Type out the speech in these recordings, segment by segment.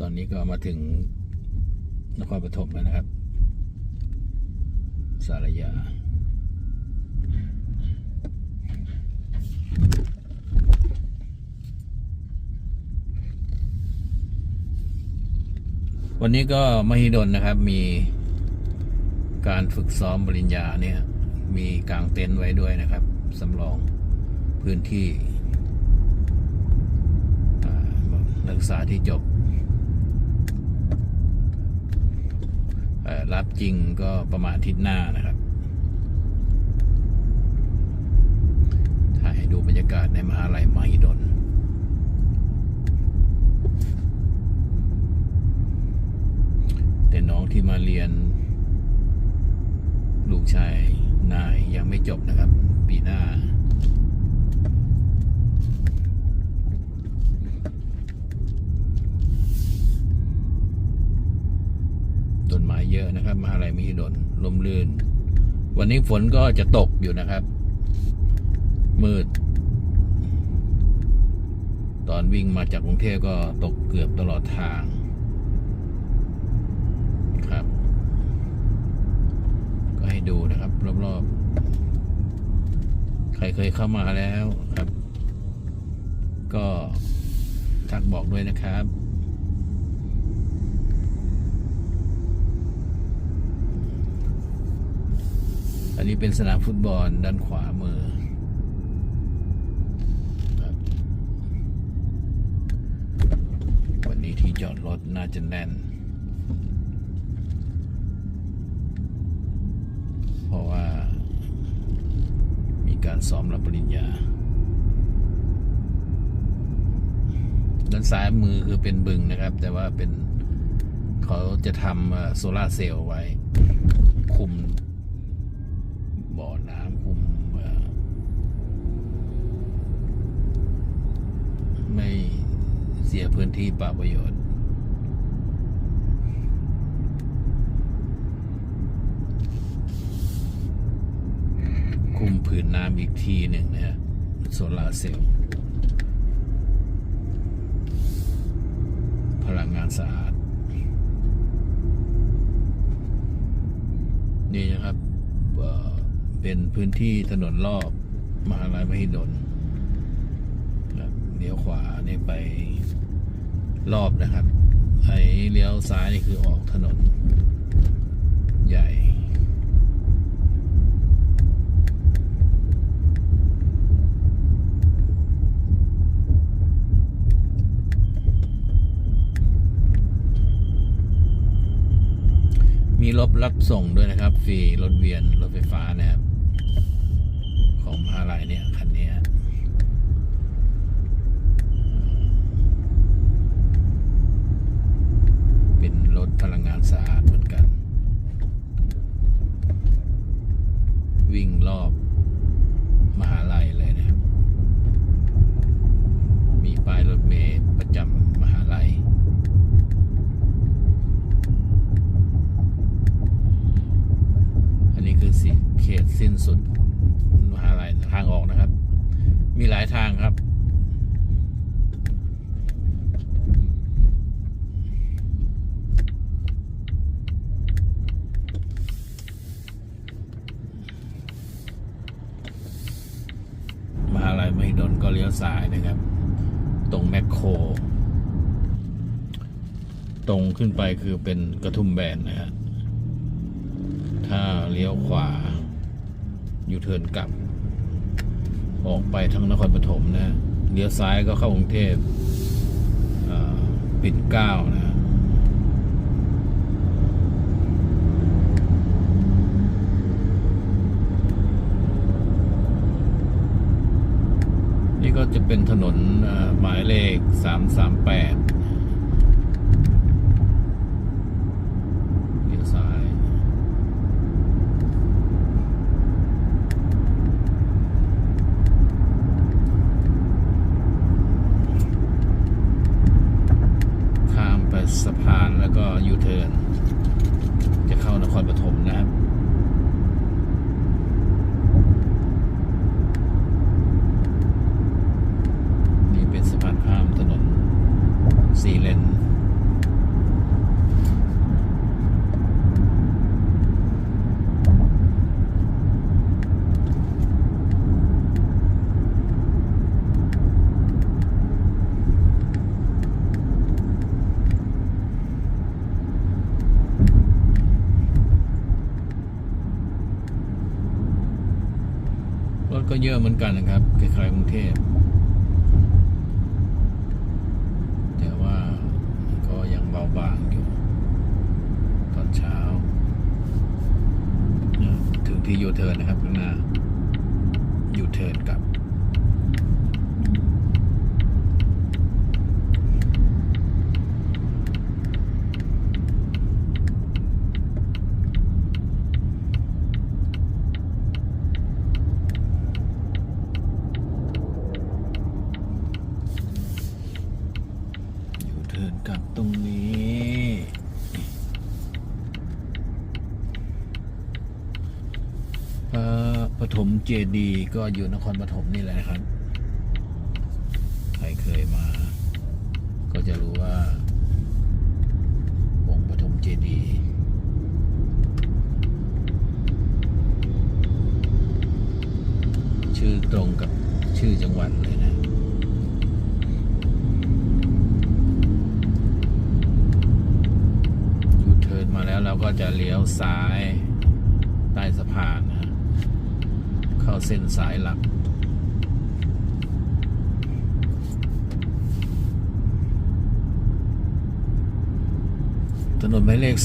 ตอนนี้ก็มาถึงนครปฐมแล้วนะครับ สารยา วันนี้ก็มหิดลนะครับ มีการฝึกซ้อมปริญญาเนี่ย มีกางเต็นท์ไว้ด้วยนะครับสำรองพื้นที่นักศึกษาที่จบเอ่อ รับจริงก็ประมาณอาทิตย์หน้านะครับถ่ายให้ดูบรรยากาศในมหาลัยมหิดลแต่น้องที่มาเรียน ลูกชายนายยังไม่จบนะครับ ปีหน้า ต้นไม้ เยอะนะครับมหาลัยมหิดลลมลื่น วันนี้ฝนก็จะตกอยู่นะครับ มืด ตอนวิ่งมาจากกรุงเทพก็ตกเกือบตลอดทางครับ ก็ให้ดูนะครับ รอบๆ ใครเคยเข้ามาแล้วครับ ก็ทักบอกด้วยนะครับ อันนี้เป็นสนามฟุตบอลด้านขวามือวันนี้ที่จอดรถน่าจะแน่น เพราะว่ามีการซ้อมรับปริญญา ด้านซ้ายมือคือเป็นบึงนะครับ แต่ว่าเป็นเขาจะทำโซลาร์เซลล์ไว้ คุมบ่อน้ำคุมเอ่อไม่เสีย พื้นที่ป่าประโยชน์ คุมผืนน้ำอีกทีหนึ่งนะฮะโซลาร์เซลล์พลังงานสะอาด นี่นะครับเป็นพื้นที่ถนนรอบ มหาลัยมหิดลครับเลี้ยวขวาเนี่ยไป รอบนะครับ ไอ้เลี้ยวซ้ายนี่คือออกถนน ใหญ่ มีรถรับส่งด้วยนะครับ ฟรีรถเวียน รถไฟฟ้านะครับ ของมหาลัยเนี่ย คันนี้รถพลังงานสะอาดเหมือนกัน วิ่งรอบมหาลัยเลยนะครับ มีป้ายรถเมล์ประจำมหาลัย อันนี้คือสิเขตสิ้นสุดมหาลัยทางออกนะครับ มีหลายทางครับมหาลัยมหิดลก็เลี้ยวซ้ายนะครับ ตรงแมคโคร ตรงขึ้นไปคือเป็นกระทุ่มแบนนะฮะถ้าเลี้ยวขวายูเทิร์นกลับ ออกไปทางนครปฐมนะเลี้ยวซ้ายก็เข้ากรุงเทพปิ่นเก้านะนี่ก็จะเป็นถนนหมายเลข 338 ก็เยอะเหมือนกันนะครับคล้ายๆกรุงเทพแต่ว่าก็ยังเบาบางอยู่ ตอนเช้า ถึงที่ยูเทิร์นนะครับข้างหน้ายูเทิร์นกลับ ยูเทิร์นกลับตรงนี้พระ ปฐมเจดีก็อยู่นครปฐมนี่แหละนะครับ ใครเคยมา ก็จะรู้ว่าองค์ปฐมเจดีชื่อตรงกับชื่อจังหวัดเลยนะยูเทิร์นมาแล้วเราก็จะเลี้ยวซ้ายใต้สะพานนะ ข้าเส้นสายหลัก ถนนหมายเลข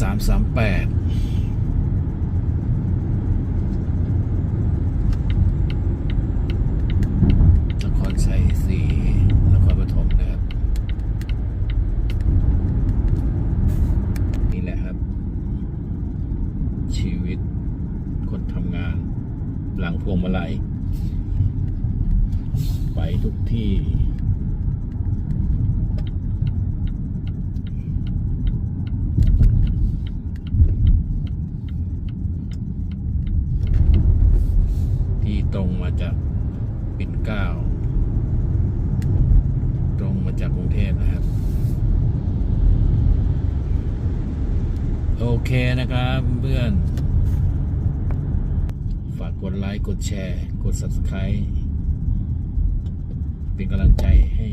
338 หลังพวงมาลัย ไปทุกที่ที่ตรงมาจากปิ่นเกล้า ตรงมาจากกรุงเทพนะครับ โอเคนะครับเพื่อน กดไลค์ กดแชร์ กด Subscribe เป็นกำลังใจให้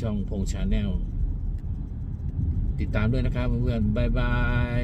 ช่องพงชาแนลติดตามด้วยนะครับเพื่อนๆบ๊ายบาย